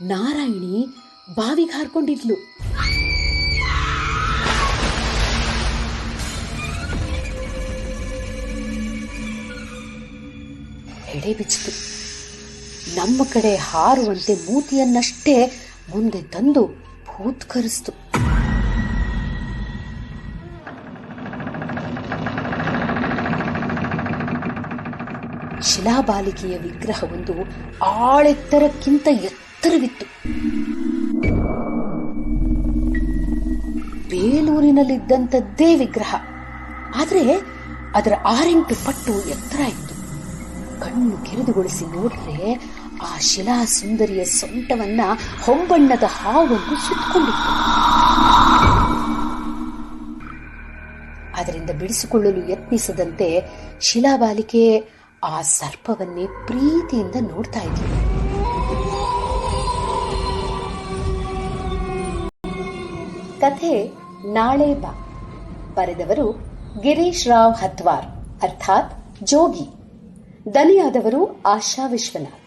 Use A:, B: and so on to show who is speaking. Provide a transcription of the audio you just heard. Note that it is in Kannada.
A: ನಾರಾಯಣಿ ಬಾವಿಗೆ ಹಾರ್ಕೊಂಡಿದ್ಲು. ಎಡೆ ಬಿಚ್ಚಿತು. ನಮ್ಮ ಕಡೆ ಹಾರುವಂತೆ ಮೂತಿಯನ್ನಷ್ಟೇ ಮುಂದೆ ತಂದು ಭೂತ್ಕರಿಸ್ತು. ಶಿಲಾಬಾಲಿಕೆಯ ವಿಗ್ರಹವೊಂದು ಆಳೆತ್ತರಕ್ಕಿಂತ ಎತ್ತರವಿತ್ತು. ಬೇಲೂರಿನಲ್ಲಿದ್ದಂಥದ್ದೇ ವಿಗ್ರಹ. ಆದರೆ ಅದರ ಆರೆಂಟು ಪಟ್ಟು ಎತ್ತರ ಇತ್ತು. ಕಣ್ಣು ಕೆರೆದುಗೊಳಿಸಿ ನೋಡಿದ್ರೆ ಆ ಶಿಲಾ ಸುಂದರಿಯ ಸೊಂಟವನ್ನ ಹೊಂಬಣ್ಣದ ಹಾವೊಂದು ಸುತ್ತಕೊಂಡಿತ್ತು. ಅದರಿಂದ ಬಿಡಿಸಿಕೊಳ್ಳಲು ಯತ್ನಿಸದಂತೆ ಶಿಲಾಬಾಲಿಕೆ ಆ ಸರ್ಪವನ್ನೇ ಪ್ರೀತಿಯಿಂದ ನೋಡ್ತಾ ಇದ್ಲು. ಕಥೆ ನಾಳೆ ಬಾ. ಬರೆದವರು ಗಿರೀಶ್ ರಾವ್ ಹತ್ವಾರ್ ಅರ್ಥಾತ್ ಜೋಗಿ. ದನಿಯಾದವರು ಆಶಾ ವಿಶ್ವನಾಥ್.